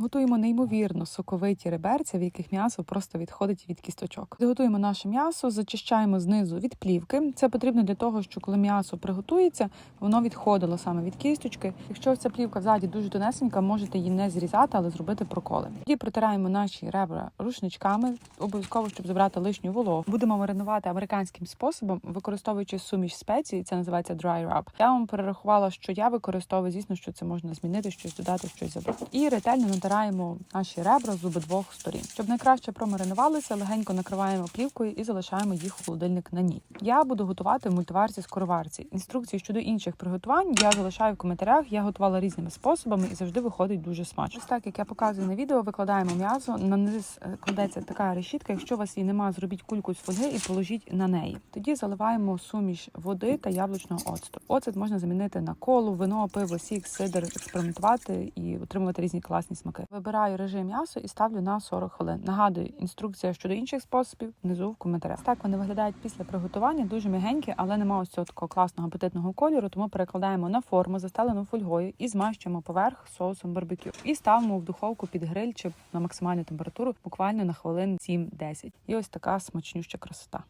Готуємо неймовірно соковиті реберця, в яких м'ясо просто відходить від кісточок. Готуємо наше м'ясо, зачищаємо знизу від плівки. Це потрібно для того, що коли м'ясо приготується, воно відходило саме від кісточки. Якщо ця плівка взаді дуже тонесенька, можете її не зрізати, але зробити проколи. Тоді протираємо наші ребра рушничками, обов'язково, щоб забрати лишню вологу. Будемо маринувати американським способом, використовуючи суміш спецій. Це називається dry rub. Я вам перерахувала, що я використовую. Звісно, що це можна змінити, щось додати, щось забрати. І ретельно натираємо наші ребра з обидвох сторін. Щоб найкраще промаринувалися, легенько накриваємо плівкою і залишаємо їх у холодильник на ній. Я буду готувати в мультиварці скороварці. Інструкції щодо інших приготувань я залишаю в коментарях. Я готувала різними способами і завжди виходить дуже смачно. Ось так, як я показую на відео, викладаємо м'ясо. На низ е, кладеться така решітка. Якщо у вас її немає, зробіть кульку з фольги і положіть на неї. Тоді заливаємо суміш води та яблучного оцту. Оцет можна замінити на колу, вино, пиво, сік, сидр, експериментувати і отримувати різні класні смаки. Вибираю режим м'ясо і ставлю на 40 хвилин. Нагадую, інструкція щодо інших способів внизу в коментарях. Так вони виглядають після приготування, дуже м'ягенькі, але немає ось цього такого класного апетитного кольору. Тому перекладаємо на форму, застелену фольгою і змащуємо поверх соусом барбекю. І ставимо в духовку під гриль чи на максимальну температуру буквально на хвилин 7-10. І ось така смачнюща красота.